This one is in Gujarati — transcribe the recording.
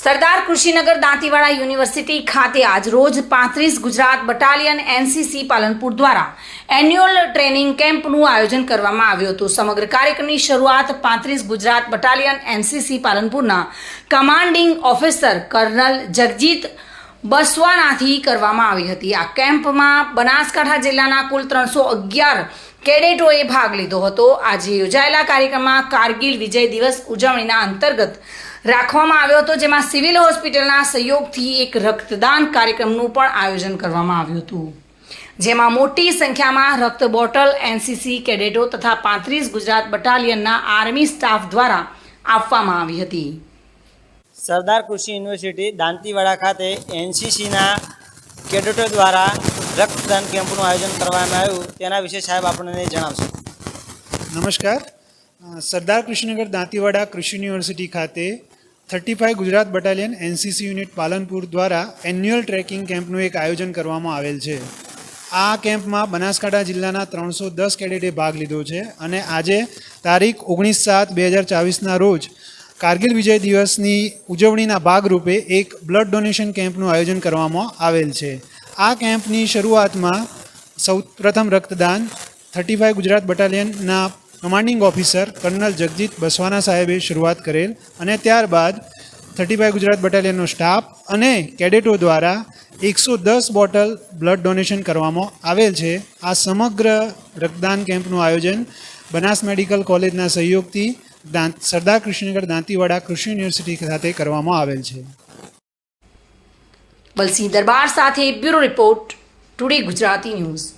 સરદાર કૃષિનગર દાંતીવાડા યુનિવર્સિટી ખાતે આજ રોજ પાંત્રીસ ગુજરાત બટાલિયન એનસીસી પાલનપુર દ્વારા એન્યુઅલ ટ્રેનિંગ કેમ્પનું આયોજન કરવામાં આવ્યું હતું. સમગ્ર કાર્યક્રમની શરૂઆત પાંત્રીસ ગુજરાત બટાલિયન એનસીસી પાલનપુરના કમાન્ડિંગ ઓફિસર કર્નલ જગજીત બસવાનાથી કરવામાં આવી હતી. આ કેમ્પમાં બનાસકાંઠા જિલ્લાના કુલ ત્રણસો અગિયાર કેડેટોએ ભાગ લીધો હતો. આજે યોજાયેલા કાર્યક્રમમાં કારગિલ વિજય દિવસ ઉજવણીના અંતર્ગત રાખવામાં આવ્યો હતો જેમાં સિવિલ હોસ્પિટલના સહયોગથી એક રક્તદાન કાર્યક્રમનું પણ આયોજન કરવામાં આવ્યું હતું. જેમાં મોટી સંખ્યામાં રક્ત બોટલ એનસીસી કેડેટો તથા પાંત્રીસ ગુજરાત બટાલિયનના આર્મી સ્ટાફ દ્વારા આપવામાં આવી હતી. સરદાર કૃષિ યુનિવર્સિટી દાંતીવાડા ખાતે એનસીસીના કેડેટો દ્વારા રક્તદાન કેમ્પનું આયોજન કરવામાં આવ્યું. તેના વિશે સાહેબ આપણને જણાવશો. નમસ્કાર. સરદાર કૃષ્ણનગર દાંતીવાડા કૃષિ યુનિવર્સિટી ખાતે thirty five Gujarat battalion NCC unit Palanpur દ્વારા એન્યુઅલ ટ્રેકિંગ કેમ્પનું એક આયોજન કરવામાં આવેલ છે. આ કેમ્પમાં બનાસકાંઠા જિલ્લાના ત્રણસો દસ કેડેટે ભાગ લીધો છે અને આજે તારીખ ઓગણીસ સાત બે હજાર ચોવીસના રોજ કારગિલ વિજય દિવસની ઉજવણીના ભાગરૂપે એક બ્લડ ડોનેશન કેમ્પનું આયોજન કરવામાં આવેલ છે. આ કેમ્પની શરૂઆતમાં સૌ પ્રથમ રક્તદાન thirty five Gujarat બટાલિયનના commanding officer colonel Jagjit Basvana સાહેબે શરૂઆત કરેલ અને ત્યારબાદ થર્ટી ફાઇવ ગુજરાત બટાલિયનનો સ્ટાફ અને કેડેટો દ્વારા એકસો દસ બોટલ બ્લડ ડોનેશન કરવામાં આવેલ છે. આ સમગ્ર રક્તદાન કેમ્પનું આયોજન બનાસ મેડિકલ કોલેજના સહયોગથી સરદાર કૃષ્ણનગર દાંતીવાડા કૃષિ યુનિવર્સિટી ખાતે કરવામાં આવેલ છે. બલસિંહ દરબાર સાથે bureau report, today Gujarati news.